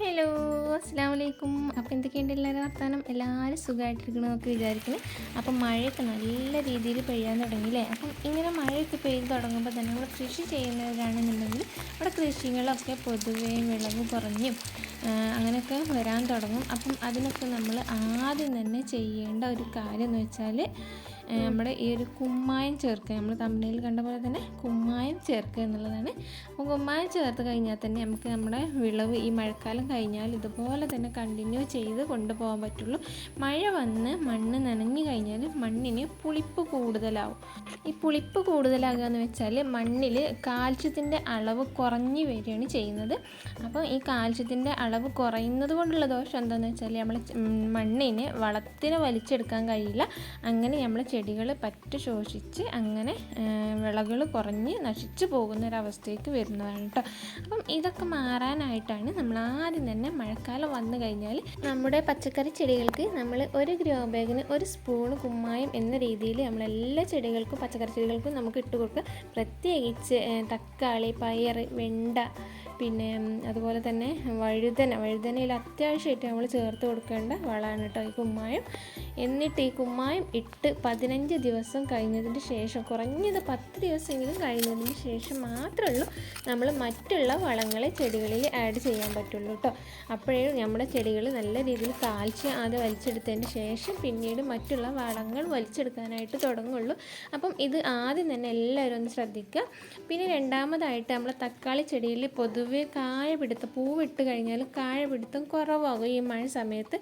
Hello അസ്സാം വലൈക്കും അപ്പോൾ എന്തൊക്കെയുണ്ട് എല്ലാവരും വർത്താനം? എല്ലാവരും സുഖമായിട്ടിരിക്കണമെന്നൊക്കെ വിചാരിക്കുന്നു അപ്പം മഴയൊക്കെ നല്ല രീതിയിൽ പെയ്യാൻ തുടങ്ങിയില്ലേ? അപ്പം ഇങ്ങനെ മഴയൊക്കെ പെയ്ത് തുടങ്ങുമ്പോൾ തന്നെ നമ്മൾ കൃഷി ചെയ്യുന്നവരാണെന്നുണ്ടെങ്കിൽ അവിടെ കൃഷികളൊക്കെ പൊതുവേ വിളവ് കുറഞ്ഞും അങ്ങനെയൊക്കെ വരാൻ തുടങ്ങും. അപ്പം അതിനൊക്കെ നമ്മൾ ആദ്യം തന്നെ ചെയ്യേണ്ട ഒരു കാര്യം എന്ന് വെച്ചാൽ നമ്മുടെ ഈ ഒരു കുമ്മായം ചേർക്കുക. നമ്മൾ തമിഴിൽ കണ്ട പോലെ തന്നെ കുമ്മായം ചേർക്കുക എന്നുള്ളതാണ്. അപ്പോൾ കുമ്മായം ചേർത്ത് കഴിഞ്ഞാൽ തന്നെ നമുക്ക് നമ്മുടെ വിളവ് ഈ മഴക്കാലം കഴിഞ്ഞാൽ ഇതുപോലെ തന്നെ കണ്ടിന്യൂ ചെയ്ത് കൊണ്ടുപോകാൻ പറ്റുള്ളൂ. മഴ വന്ന് മണ്ണ് നനഞ്ഞു കഴിഞ്ഞാൽ മണ്ണിന് പുളിപ്പ് കൂടുതലാവും. ഈ പുളിപ്പ് കൂടുതലാകുക എന്ന് വെച്ചാൽ മണ്ണിൽ കാൽസ്യത്തിന്റെ അളവ് കുറഞ്ഞു വരികയാണ് ചെയ്യുന്നത്. അപ്പോൾ ഈ കാൽസ്യത്തിന്റെ അളവ് കുറയുന്നത് കൊണ്ടുള്ള ദോഷം എന്താണെന്ന് വെച്ചാൽ നമ്മൾ മണ്ണിനെ വളത്തിന് വലിച്ചെടുക്കാൻ കഴിയില്ല. അങ്ങനെ നമ്മൾ ചെടികൾ പറ്റ ശോഷിച്ച് അങ്ങനെ വിളകൾ കുറഞ്ഞ് നശിച്ചു പോകുന്നൊരവസ്ഥയ്ക്ക് വരുന്നതാണ് കേട്ടോ അപ്പം ഇതൊക്കെ മാറാനായിട്ടാണ് നമ്മൾ ആദ്യം തന്നെ മഴക്കാലം വന്നു കഴിഞ്ഞാൽ നമ്മുടെ പച്ചക്കറി ചെടികൾക്ക് നമ്മൾ ഒരു ഗ്രോ ബാഗിന് ഒരു സ്പൂൺ കുമ്മായം എന്ന രീതിയിൽ നമ്മൾ എല്ലാ ചെടികൾക്കും പച്ചക്കറി ചെടികൾക്കും നമുക്ക് ഇട്ട് കൊടുക്കുക. പ്രത്യേകിച്ച് തക്കാളി പയർ വെണ്ട പിന്നെ അതുപോലെ തന്നെ വഴുതന. വഴുതനയിൽ അത്യാവശ്യമായിട്ട് നമ്മൾ ചേർത്ത് കൊടുക്കേണ്ട വളമാണ് കേട്ടോ ഈ കുമ്മായം. എന്നിട്ട് ഈ കുമ്മായം ഇട്ട് പതിനഞ്ച് ദിവസം കഴിഞ്ഞതിന് ശേഷം കുറഞ്ഞത് പത്ത് ദിവസമെങ്കിലും കഴിഞ്ഞതിന് ശേഷം മാത്രമേ ഉള്ളൂ നമ്മൾ മറ്റുള്ള വളങ്ങളെ ചെടികളിൽ ആഡ് ചെയ്യാൻ പറ്റുള്ളൂ കേട്ടോ അപ്പോഴേ നമ്മുടെ ചെടികൾ നല്ല രീതിയിൽ കാൽസ്യം അത് വലിച്ചെടുത്തതിന് ശേഷം പിന്നീട് മറ്റുള്ള വളങ്ങൾ വലിച്ചെടുക്കാനായിട്ട് തുടങ്ങുള്ളൂ. അപ്പം ഇത് ആദ്യം തന്നെ എല്ലാവരും ഒന്ന് ശ്രദ്ധിക്കുക. പിന്നെ രണ്ടാമതായിട്ട് നമ്മൾ തക്കാളി ചെടിയിൽ പൊതുവെ കായ പിടുത്തം പൂവിട്ട് കഴിഞ്ഞാൽ കായ പിടുത്തം കുറവാകും ഈ മഴ സമയത്ത്.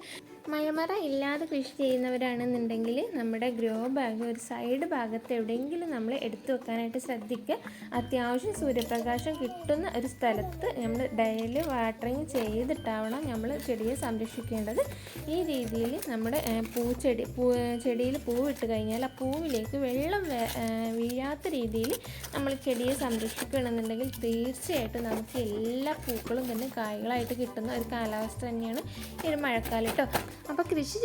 മഴമറ ഇല്ലാതെ കൃഷി ചെയ്യുന്നവരാണെന്നുണ്ടെങ്കിൽ നമ്മുടെ ഗ്രോ ബാഗ് ഒരു സൈഡ് ഭാഗത്ത് എവിടെയെങ്കിലും നമ്മൾ എടുത്തു വെക്കാനായിട്ട് ശ്രദ്ധിക്കുക. അത്യാവശ്യം സൂര്യപ്രകാശം കിട്ടുന്ന ഒരു സ്ഥലത്ത് നമ്മൾ ഡെയിലി വാട്ടറിങ് ചെയ്തിട്ടാവണം നമ്മൾ ചെടിയെ സംരക്ഷിക്കേണ്ടത്. ഈ രീതിയിൽ നമ്മുടെ പൂച്ചെടി പൂ ചെടിയിൽ പൂവിട്ട് കഴിഞ്ഞാൽ ആ പൂവിലേക്ക് വെള്ളം വീഴാത്ത രീതിയിൽ നമ്മൾ ചെടിയെ സംരക്ഷിക്കണമെന്നുണ്ടെങ്കിൽ തീർച്ചയായിട്ടും നമുക്ക് എല്ലാ പൂക്കളും തന്നെ കായ്കളായിട്ട് കിട്ടുന്ന ഒരു കാലാവസ്ഥ തന്നെയാണ് ഈ ഒരു മഴക്കാലം കേട്ടോ അപ്പോൾ കൃഷി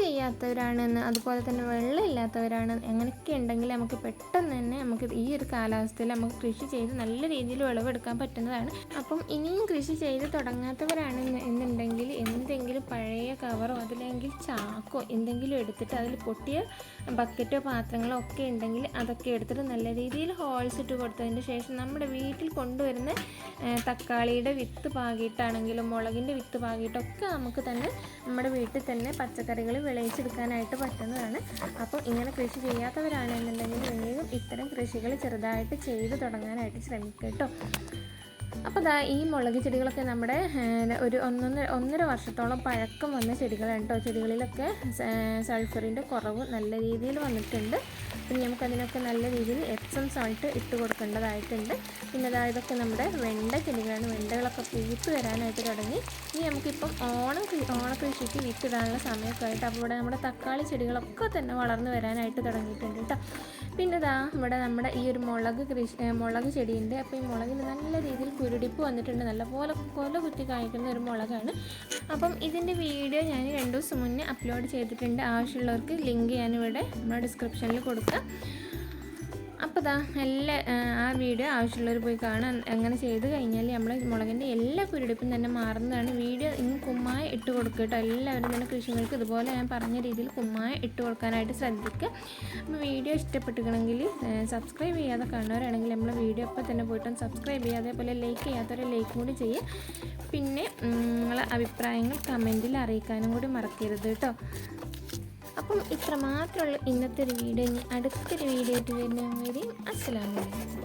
ചെയ്യാത്തവരാണെന്ന് അതുപോലെ തന്നെ വെള്ളം ഇല്ലാത്തവരാണ് അങ്ങനെയൊക്കെ ഉണ്ടെങ്കിൽ നമുക്ക് പെട്ടെന്ന് തന്നെ നമുക്ക് ഈ ഒരു കാലാവസ്ഥയിൽ നമുക്ക് കൃഷി ചെയ്ത് നല്ല രീതിയിൽ വിളവെടുക്കാൻ പറ്റുന്നതാണ്. അപ്പം ഇനിയും കൃഷി ചെയ്ത് തുടങ്ങാത്തവരാണ് എന്നുണ്ടെങ്കിൽ എന്തെങ്കിലും പഴയ കവറോ അതില്ലെങ്കിൽ ചാക്കോ എന്തെങ്കിലും എടുത്തിട്ട് അതിൽ പൊട്ടിയ ബക്കറ്റോ പാത്രങ്ങളോ ഒക്കെ ഉണ്ടെങ്കിൽ അതൊക്കെ എടുത്തിട്ട് നല്ല രീതിയിൽ ഹോൾസ് ഇട്ട് കൊടുത്തതിന് ശേഷം നമ്മുടെ വീട്ടിൽ കൊണ്ടുവരുന്ന തക്കാളിയുടെ വിത്ത് പാകിയിട്ടാണെങ്കിലും മുളകിന്റെ വിത്ത് പാകിയിട്ടൊക്കെ നമുക്ക് തന്നെ നമ്മുടെ വീട്ടിൽ തന്നെ പച്ചക്കറികൾ വിളയിച്ചെടുക്കാനായിട്ട് പറ്റുന്നതാണ്. അപ്പോൾ ഇങ്ങനെ കൃഷി ചെയ്യാത്തവരാണെന്നുണ്ടെങ്കിൽ വേഗം ഇത്തരം കൃഷികൾ ചെറുതായിട്ട് ചെയ്തു തുടങ്ങാനായിട്ട് ശ്രമിക്കുക കേട്ടോ. അപ്പോൾ ദാ ഈ മുളക് ചെടികളൊക്കെ നമ്മുടെ ഒരു ഒന്നൊന്നര ഒന്നര വർഷത്തോളം പഴക്കം വന്ന ചെടികളാണ് കേട്ടോ. ചെടികളിലൊക്കെ സൾഫറിന്റെ കുറവ് നല്ല രീതിയിൽ വന്നിട്ടുണ്ട്. പിന്നെ നമുക്കതിനൊക്കെ നല്ല രീതിയിൽ എപ്സം സോൾട്ട് ഇട്ട് കൊടുക്കേണ്ടതായിട്ടുണ്ട്. പിന്നെ അതാ ഇതൊക്കെ നമ്മുടെ വെണ്ട ചെടികളാണ്. വെണ്ടകളൊക്കെ പൂത്ത് വരാനായിട്ട് തുടങ്ങി. ഇനി നമുക്കിപ്പം ഓണം ഓണക്കൃഷിക്ക് വിത്തിടാനുള്ള സമയമൊക്കെ ആയിട്ട് അപ്പോൾ ഇവിടെ നമ്മുടെ തക്കാളി ചെടികളൊക്കെ തന്നെ വളർന്നു വരാനായിട്ട് തുടങ്ങിയിട്ടുണ്ട് കേട്ടോ. പിന്നെ ഇതാ ഇവിടെ നമ്മുടെ ഈ ഒരു മുളക് കൃഷി മുളക് ചെടിയുണ്ട് അപ്പോൾ ഈ മുളകിന് നല്ല രീതിയിൽ കുരുടിപ്പ് വന്നിട്ടുണ്ട്. നല്ലപോലെ കൊല കുത്തി കായ്ക്കുന്ന ഒരു മുളകാണ്. അപ്പം ഇതിന്റെ വീഡിയോ ഞാൻ രണ്ട് ദിവസം മുന്നേ അപ്ലോഡ് ചെയ്തിട്ടുണ്ട്. ആവശ്യമുള്ളവർക്ക് ലിങ്ക് ഞാനിവിടെ നമ്മുടെ ഡിസ്ക്രിപ്ഷനിൽ കൊടുക്കാം. അപ്പോൾ ദാ എല്ലാ ആ, വീഡിയോ ആവശ്യമുള്ളവർ പോയി കാണാൻ അങ്ങനെ ചെയ്ത് കഴിഞ്ഞാൽ നമ്മുടെ മുളകിന്റെ എല്ലാ കുരുടിപ്പും തന്നെ മാറുന്നതാണ്. വീഡിയോ ഇനി കുമ്മായ ഇട്ട് കൊടുക്കുക കേട്ടോ. എല്ലാവരും തന്നെ കൃഷികൾക്ക് ഇതുപോലെ ഞാൻ പറഞ്ഞ രീതിയിൽ കുമ്മായ ഇട്ട് കൊടുക്കാനായിട്ട് ശ്രദ്ധിക്കുക അപ്പോൾ വീഡിയോ ഇഷ്ടപ്പെട്ടിരിക്കണമെങ്കിൽ സബ്സ്ക്രൈബ് ചെയ്യാതെ കാണുന്നവരാണെങ്കിൽ നമ്മളെ വീഡിയോ ഇപ്പോൾ തന്നെ പോയിട്ടും സബ്സ്ക്രൈബ് ചെയ്യുക. അതേപോലെ ലൈക്ക് ചെയ്യാത്തവരെ ലൈക്ക് കൂടി ചെയ്യുക. പിന്നെ നിങ്ങളെ അഭിപ്രായങ്ങൾ കമന്റിൽ അറിയിക്കാനും കൂടി മറക്കരുത് കേട്ടോ. അപ്പം ഇത്ര മാത്രമുള്ള ഇന്നത്തെ ഒരു വീഡിയോ. ഇനി അടുത്തൊരു വീഡിയോ ആയിട്ട് വരുന്നവരെയും അസ്സലാമു അലൈക്കും.